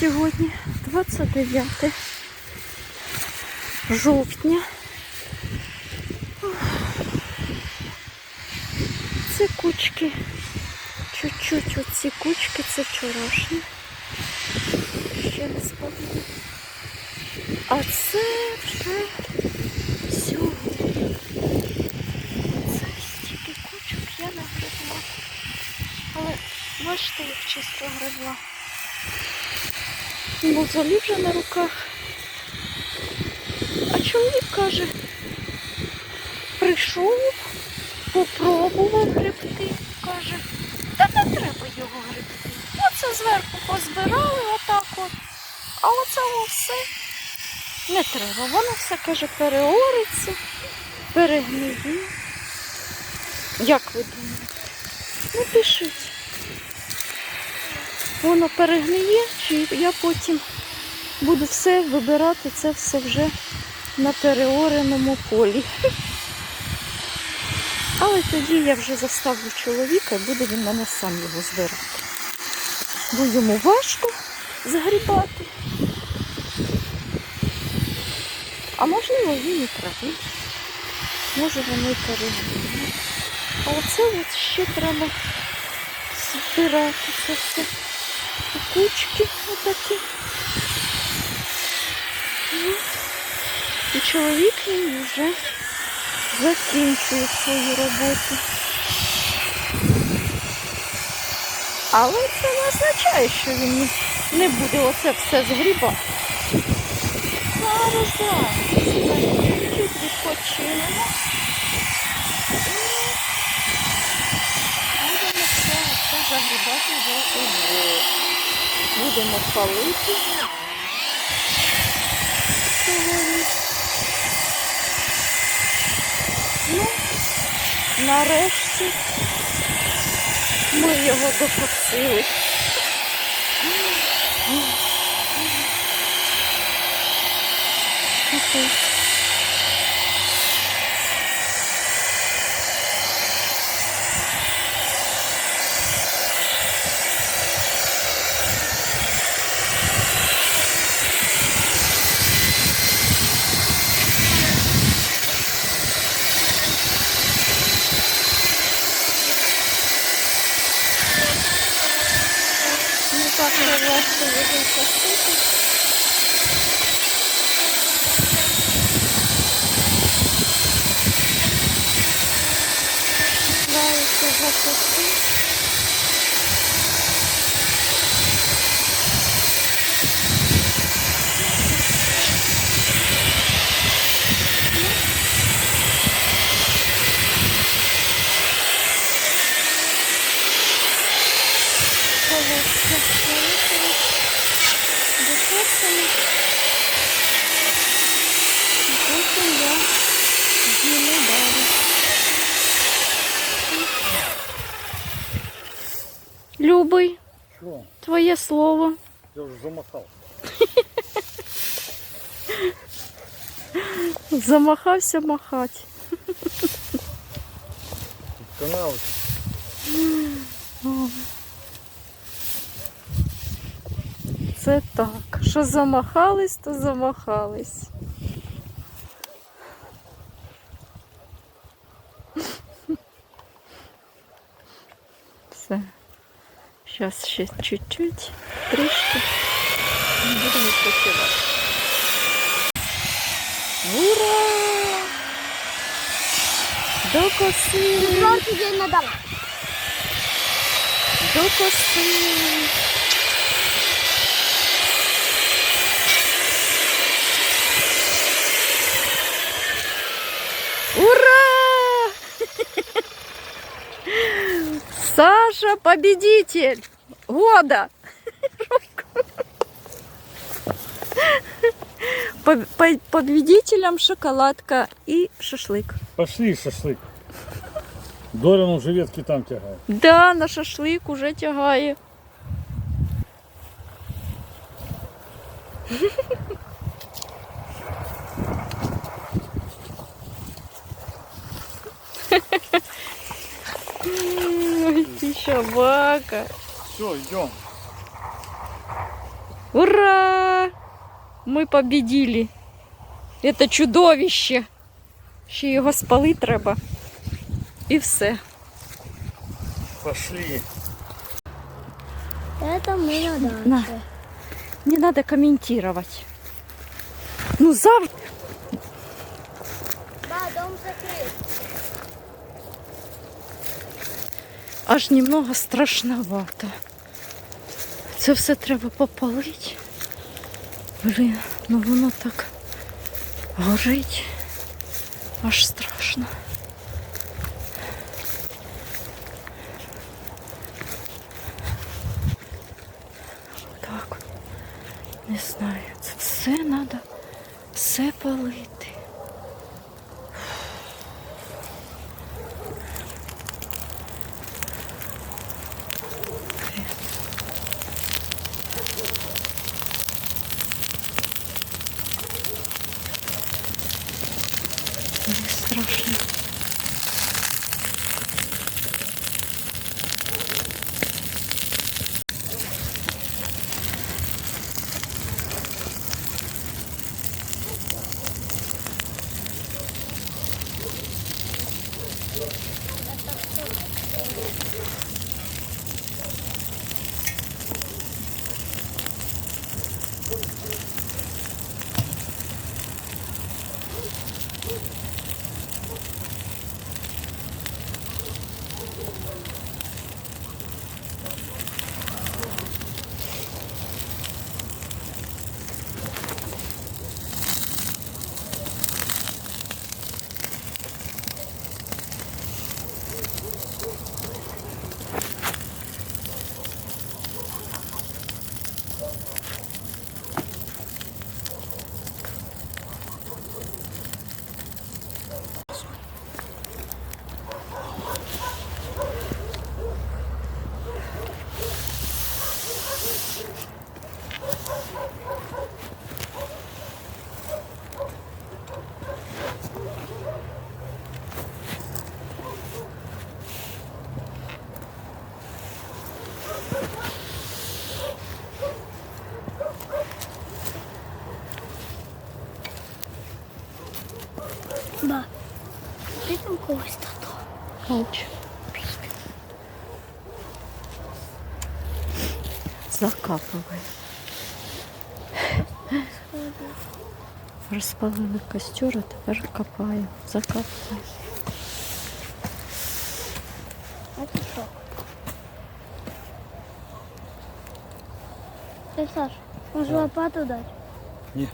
сьогодні 29 жовтня. Це кучки. Чуть-чуть оці кучки, це вчорашні. Ще не сподобалося. А це вже сьогодні. Це стільки кучок я не гризла. Але бачите, як чисто гризла. Мозолі вже на руках. А чоловік каже, прийшов, попробував грибти, каже, та не треба його грибти. Оце зверху позбирали отак от, а оце все не треба. Воно все каже, переориться, перегниє. Як ви думаєте? Ну. Воно перегниє, чи я потім буду все вибирати, це все вже на переореному полі. Але тоді я вже заставлю чоловіка і буде він мене сам його збирати. Бо йому важко загрібати. А можливо він і правий. Може воно і перегниє. А оце от ще треба збирати це все. Кучки отакі. Ну, І чоловік мій вже закінчує свою роботу. Але це не означає, що він не- буде оце все згрібати. Зараз, зараз. Чуть відпочинемо. Будемо все, загрібати вже удвох. Будемо палити. Ну, нарешті ми його докосили. Окей. Ну так не легко його косити. Нравиться закоси. Колоска залишилась десятками. І потім я з'їму далі. Любий, Що? твоє слово. Я вже замахав. Замахався махати. Канал. Це так. Що замахались, то замахались. Все. Зараз ще чуть-чуть, трішки. І будемо відпочивати. Ура! Докосили! Жовтий день надала. Докосили! Ура! Саша победитель года! По- по- Победителем шоколадка и шашлык. Пошли шашлик. Дорин уже ветки там тягає. Да, на шашлик уже тягає. Ой, ты собака. Все, йдемо. Ура! Ми победили. Это чудовище. Ще його спалити треба. І все. Пошли. Это мы на даче. На. Не надо комментировать. Ну завтра. Да, дом закрыт. Аж немного страшновато. Це все треба попалити. Блін, ну воно так горить. Аж страшно. Так, не знаю, це все треба все палити. strasznie. Ба, ты там когось тато. Молча. Закапывай. Розпалили костер, а тепер копаємо. Закапуємо. Это что? Ты, Саш, может лопату дать? Не.